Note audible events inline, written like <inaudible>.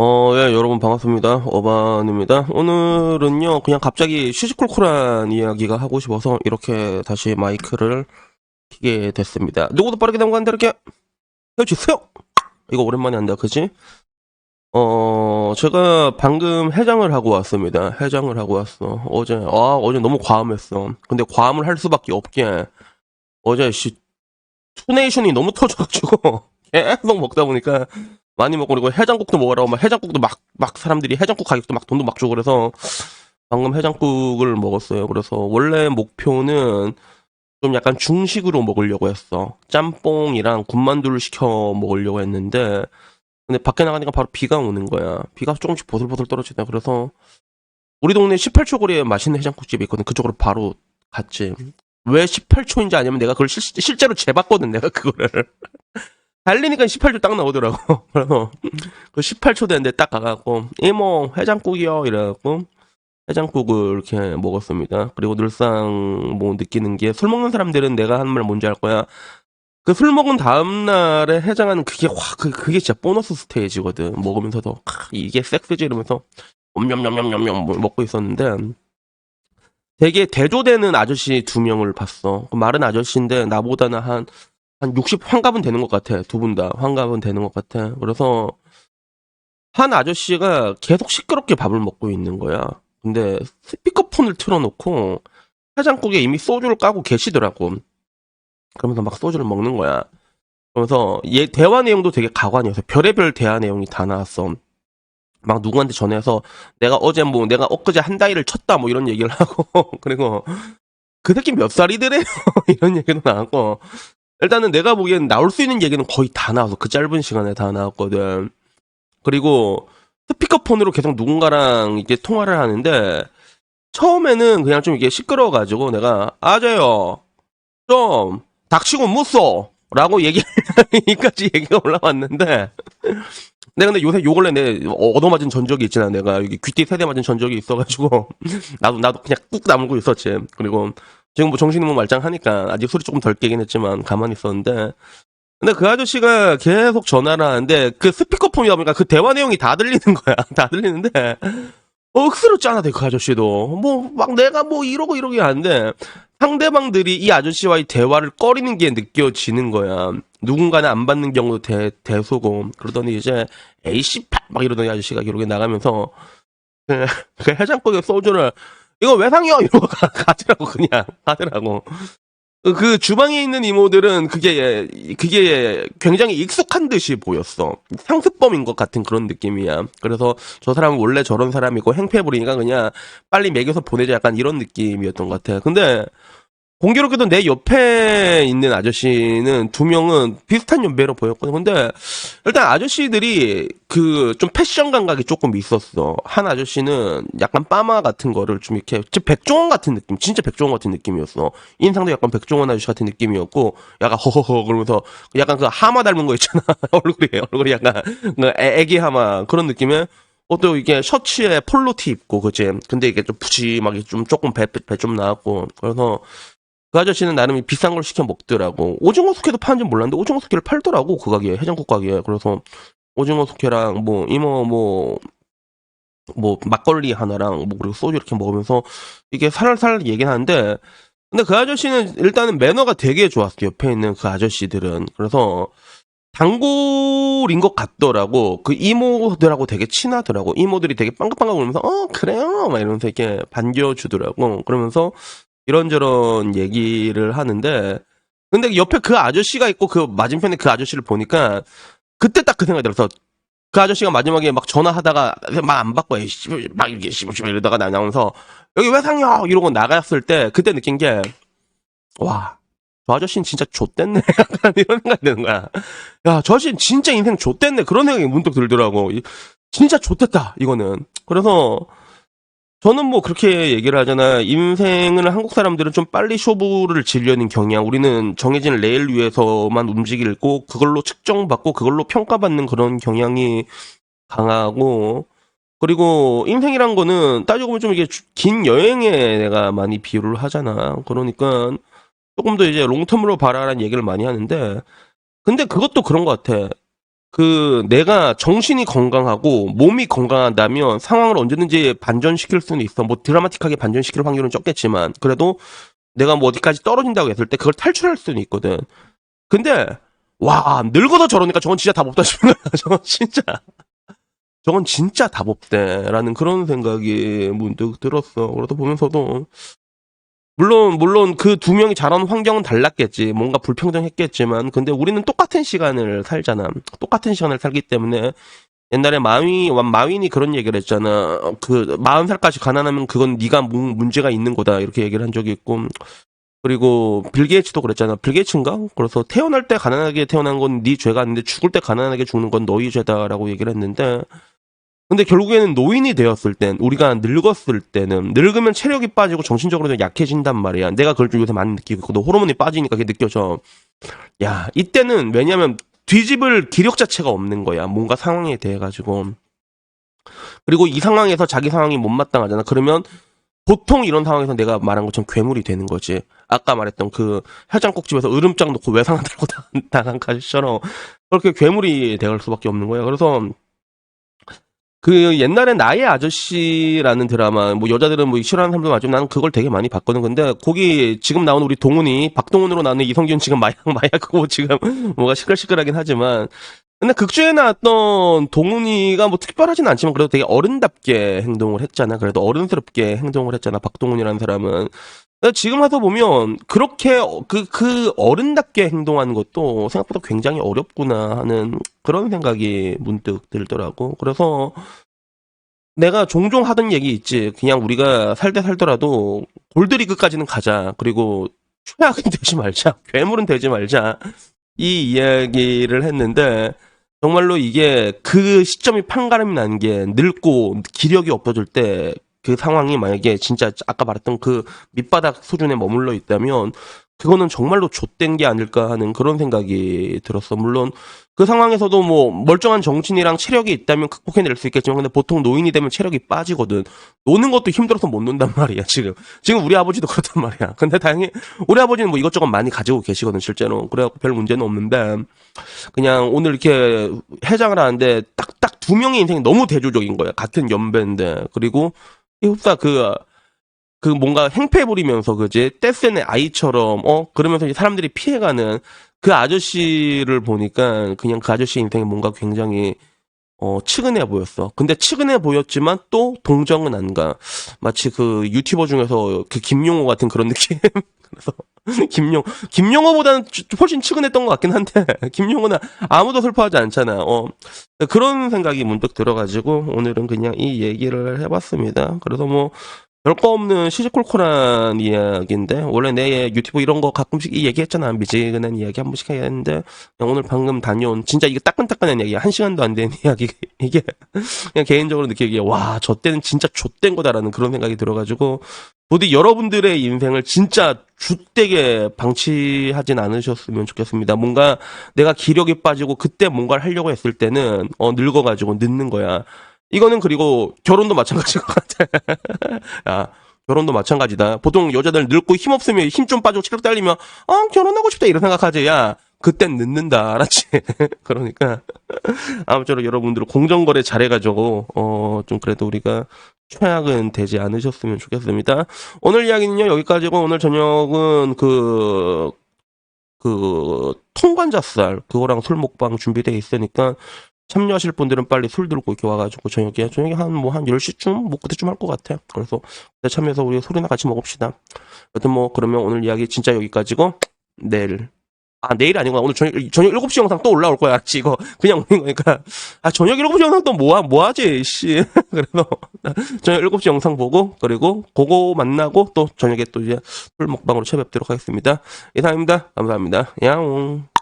어, 예, 여러분 반갑습니다. 어반입니다. 오늘은요, 그냥 갑자기 시시콜콜한 이야기가 하고 싶어서 이렇게 다시 마이크를 키게 됐습니다. 누구도 빠르게 넘어간다 이렇게 해주세요! 이거 오랜만에 한다, 그지? 어, 제가 방금 해장을 하고 왔습니다. 해장을 하고 왔어. 어제, 아, 어제 너무 과음했어. 근데 과음을 할 수밖에 없게, 어제 씨, 투네이션이 너무 터져가지고, 계속 먹다 보니까, 많이 먹고 그리고 해장국도 먹으라고 막 해장국도 막 막 사람들이 해장국 가격도 막 돈도 막 주고 그래서 방금 해장국을 먹었어요. 그래서 원래 목표는 좀 약간 중식으로 먹으려고 했어. 짬뽕이랑 군만두를 시켜 먹으려고 했는데 근데 밖에 나가니까 바로 비가 오는 거야. 비가 조금씩 보슬보슬 떨어지네. 그래서 우리 동네 18초 거리에 맛있는 해장국집이 있거든. 그쪽으로 바로 갔지. 왜 18초인지 아냐면 내가 그걸 실, 실제로 재봤거든. 내가 그거를. 달리니까 18초 딱 나오더라고. <laughs> 그래서 그 18초 됐는데 딱 가갖고 이모 해장국이요 이래갖고 해장국을 이렇게 먹었습니다. 그리고 늘상 뭐 느끼는 게 술 먹는 사람들은 내가 하는 말 뭔지 알 거야. 그 술 먹은 다음 날에 해장하는 그게 확 그, 그게 진짜 보너스 스테이지거든. 먹으면서도 캬, 이게 섹스지 이러면서 엄냠냠냠냠냠 먹고 있었는데 되게 대조되는 아저씨 두 명을 봤어. 그 마른 아저씨인데 나보다는 한 한 60 환갑은 되는 것 같아. 두 분 다 환갑은 되는 것 같아. 그래서 한 아저씨가 계속 시끄럽게 밥을 먹고 있는 거야. 근데 스피커폰을 틀어놓고 해장국에 이미 소주를 까고 계시더라고. 그러면서 막 소주를 먹는 거야. 그러면서 얘 대화 내용도 되게 가관이어서 별의별 대화 내용이 다 나왔어. 막 누구한테 전해서 내가 어제 뭐 내가 엊그제 한 다이를 쳤다 뭐 이런 얘기를 하고 <laughs> 그리고 그 새끼 몇 살이더래요 <laughs> 이런 얘기도 나왔고 일단은 내가 보기엔 나올 수 있는 얘기는 거의 다 나와서 그 짧은 시간에 다 나왔거든. 그리고 스피커폰으로 계속 누군가랑 이게 통화를 하는데 처음에는 그냥 좀 이게 시끄러워가지고 내가 아재요 좀 닥치고 무쏘 라고 얘기까지 <laughs> 얘기가 올라왔는데 내가 근데 요새 요 근래 내 얻어맞은 전적이 있잖아. 내가 여기 귀띠 세대 맞은 전적이 있어가지고 나도 나도 그냥 꾹 다물고 있었지. 그리고 지금 뭐 정신이 뭐 말짱하니까 아직 소리 조금 덜 깨긴 했지만 가만히 있었는데. 근데 그 아저씨가 계속 전화를 하는데 그 스피커폰이다 보니까 그 대화 내용이 다 들리는 거야. <laughs> 다 들리는데. 억스럽잖아 그 아저씨도. 뭐 막 내가 뭐 이러고 이러기 하는데 상대방들이 이 아저씨와의 대화를 꺼리는 게 느껴지는 거야. 누군가는 안 받는 경우도 대, 대소고. 그러더니 이제 에이씨팟 막 이러더니 아저씨가 이렇게 나가면서. 그, <laughs> 그 해장국에 소주를 이거 왜 상이요? 이러고 가, 가더라고 그냥 가더라고. 그- 그 주방에 있는 이모들은 그게 그게 굉장히 익숙한 듯이 보였어. 상습범인 것 같은 그런 느낌이야. 그래서 저 사람은 원래 저런 사람이고 행패 부리니까 그냥 빨리 먹여서 보내자 약간 이런 느낌이었던 것 같아. 근데 공교롭게도 내 옆에 있는 아저씨는 두 명은 비슷한 연배로 보였거든. 근데 일단 아저씨들이 그 좀 패션 감각이 조금 있었어. 한 아저씨는 약간 빠마 같은 거를 좀 이렇게 진짜 백종원 같은 느낌, 진짜 백종원 같은 느낌이었어. 인상도 약간 백종원 아저씨 같은 느낌이었고, 약간 허허허 그러면서 약간 그 하마 닮은 거 있잖아. <laughs> 얼굴이 얼굴이 약간 그 애- 애기 하마 그런 느낌의. 어, 또 이게 셔츠에 폴로티 입고, 그지? 근데 이게 좀 푸짐하게 좀 조금 배, 배 좀 나왔고. 그래서 그 아저씨는 나름 비싼 걸 시켜 먹더라고. 오징어 숙회도 파는지 몰랐는데 오징어 숙회를 팔더라고 그 가게에 해장국 가게에. 그래서 오징어 숙회랑 뭐 이모 뭐뭐 막걸리 하나랑 뭐 그리고 소주 이렇게 먹으면서 이게 살살 얘기는 하는데 근데 그 아저씨는 일단은 매너가 되게 좋았어 옆에 있는 그 아저씨들은. 그래서 단골인 것 같더라고. 그 이모들하고 되게 친하더라고. 이모들이 되게 빵긋빵긋 울면서 어 그래요? 막 이러면서 이렇게 반겨주더라고. 그러면서 이런저런 얘기를 하는데 근데 옆에 그 아저씨가 있고 그 맞은편에 그 아저씨를 보니까 그때 딱 그 생각이 들어서 그 아저씨가 마지막에 막 전화하다가 막 안 받고 에이씨, 막 이렇게 씨발 이러다가 나가면서 여기 왜 상여 이러고 나갔을 때 그때 느낀 게 와. 저 아저씨는 진짜 좆됐네. <laughs> 약간 이런 생각이 드는 거야. 야, 저 아저씨는 진짜 인생 좆됐네. 그런 생각이 문득 들더라고. 이- 진짜 좆됐다, 이거는. 그래서, 저는 뭐 그렇게 얘기를 하잖아. 인생을 한국 사람들은 좀 빨리 쇼부를 지려는 경향. 우리는 정해진 레일 위에서만 움직이고 그걸로 측정받고 그걸로 평가받는 그런 경향이 강하고 그리고 인생이란 거는 따지고 보면 좀 이게 주- 긴 여행에 내가 많이 비유를 하잖아. 그러니까 조금 더 이제 롱텀으로 바라라는 얘기를 많이 하는데 근데 그것도 그런 것 같아. 그 내가 정신이 건강하고 몸이 건강하다면 상황을 언제든지 반전시킬 수는 있어. 뭐 드라마틱하게 반전시킬 확률은 적겠지만 그래도 내가 뭐 어디까지 떨어진다고 했을 때 그걸 탈출할 수는 있거든. 근데 와 늙어도 저러니까 저건 진짜 답 없다 싶은 거야. <laughs> 저건 진짜 저건 진짜 답 없대라는 그런 생각이 문득 들었어. 그러다 보면서도 물론 물론 그 두 명이 자라는 환경은 달랐겠지. 뭔가 불평등했겠지만 근데 우리는 똑같은 시간을 살잖아. 똑같은 시간을 살기 때문에 옛날에 마윈 마윈이 그런 얘기를 했잖아. 그 40살까지 가난하면 그건 네가 문- 문제가 있는 거다. 이렇게 얘기를 한 적이 있고 그리고 빌 게이츠도 그랬잖아. 빌 게이츠인가? 그래서 태어날 때 가난하게 태어난 건 네 죄가 아닌데 죽을 때 가난하게 죽는 건 너희 죄다라고 얘기를 했는데 근데 결국에는 노인이 되었을 땐 우리가 늙었을 때는 늙으면 체력이 빠지고 정신적으로 도 약해진단 말이야. 내가 그걸 좀 요새 많이 느끼고 있고 너 호르몬이 빠지니까 그게 느껴져. 야 이때는 왜냐면 뒤집을 기력 자체가 없는 거야. 뭔가 상황에 대해 가지고. 그리고 이 상황에서 자기 상황이 못마땅하잖아. 그러면 보통 이런 상황에서 내가 말한 것처럼 괴물이 되는 거지. 아까 말했던 그 해장국집에서 으름장 놓고 외상을 달고 당한 가시처럼 그렇게 괴물이 될 수밖에 없는 거야. 그래서 그 옛날에 나의 아저씨라는 드라마 뭐 여자들은 뭐 싫어하는 사람도 많지만 나는 그걸 되게 많이 봤거든. 근데 거기 지금 나오는 우리 동훈이 박동훈으로 나오는 이성균 지금 마약 <laughs> 마약고 지금 뭐가 시끌시끌하긴 하지만 근데 극중에 나왔던 동훈이가 뭐 특별하진 않지만 그래도 되게 어른답게 행동을 했잖아. 그래도 어른스럽게 행동을 했잖아. 박동훈이라는 사람은. 근데 지금 와서 보면 그렇게 그, 그 어른답게 행동하는 것도 생각보다 굉장히 어렵구나 하는 그런 생각이 문득 들더라고. 그래서 내가 종종 하던 얘기 있지. 그냥 우리가 살다 살더라도 골드리그까지는 가자. 그리고 최악은 <laughs> 되지 말자. 괴물은 되지 말자. 이 이야기를 했는데 정말로 이게 그 시점이 판가름이 난 게 늙고 기력이 없어질 때 그 상황이 만약에 진짜 아까 말했던 그 밑바닥 수준에 머물러 있다면 그거는 정말로 좆된 게 아닐까 하는 그런 생각이 들었어. 물론 그 상황에서도 뭐 멀쩡한 정신이랑 체력이 있다면 극복해낼 수 있겠지만 근데 보통 노인이 되면 체력이 빠지거든. 노는 것도 힘들어서 못 논단 말이야 지금. 지금 우리 아버지도 <laughs> 그렇단 말이야. 근데 다행히 우리 아버지는 뭐 이것저것 많이 가지고 계시거든 실제로. 그래갖고 별 문제는 없는데 그냥 오늘 이렇게 해장을 하는데 딱딱 두 명의 인생이 너무 대조적인 거야. 같은 연배인데 그리고 이 흡사 그, 그 뭔가 행패 부리면서 그지 떼센의 아이처럼 어? 그러면서 이제 사람들이 피해가는 그 아저씨를 보니까 그냥 그 아저씨 인생이 뭔가 굉장히 어 측은해 보였어. 근데 측은해 보였지만 또 동정은 안 가. 마치 그 유튜버 중에서 그 김용호 같은 그런 <laughs> 느낌. 그래서 김용 김용호보다는 주- 훨씬 측은했던 것 같긴 한데 <laughs> 김용호는 아무도 슬퍼하지 않잖아. 어 그런 생각이 문득 들어가지고 오늘은 그냥 이 얘기를 해봤습니다. 그래서 뭐 별거 없는 시시콜콜한 이야기인데 원래 내 유튜브 이런 거 가끔씩 이 얘기했잖아 미지근한 이야기 한 번씩 해야 했는데 오늘 방금 다녀온 진짜 이게 따끈따끈한 이야기 한 시간도 안 된 <laughs> 이야기 이게 그냥 개인적으로 느끼기에 와 저 때는 진짜 좆된 거다라는 그런 생각이 들어가지고 부디 여러분들의 인생을 진짜 jut되게 방치하진 않으셨으면 좋겠습니다. 뭔가 내가 기력이 빠지고 그때 뭔가를 하려고 했을 때는 어 늙어가지고 늦는 거야. 이거는 그리고 결혼도 마찬가지인 것 같아. 야, 결혼도 마찬가지다. 보통 여자들 늙고 힘 없으면 힘 좀 빠지고 체력 딸리면 어 결혼하고 싶다 이런 생각하지. 야, 그땐 늦는다. 알았지? <laughs> 그러니까 아무쪼록 여러분들 공정거래 잘해가지고 어 좀 그래도 우리가 최악은 되지 않으셨으면 좋겠습니다. 오늘 이야기는요 여기까지고 오늘 저녁은 그그 통관자살 그거랑 술 먹방 준비되어 있으니까 참여하실 분들은 빨리 술 들고 이렇게 와가지고 저녁에 저녁에 한 뭐 한 10시쯤 뭐 그때쯤 할 것 같아. 그래서 참여해서 우리 술이나 같이 먹읍시다. 여튼 뭐 그러면 오늘 이야기 진짜 여기까지고 내일 아 내일 아니구나 오늘 저녁 저녁 7시 영상 또 올라올 거야. 씨, 이거 그냥 오는 거니까 아 저녁 7시 영상 또 뭐하 뭐하지 씨. <laughs> 그래서 저녁 7시 영상 보고 그리고 그거 만나고 또 저녁에 또 이제 술 먹방으로 찾아뵙도록 하겠습니다. 이상입니다. 감사합니다. 야옹.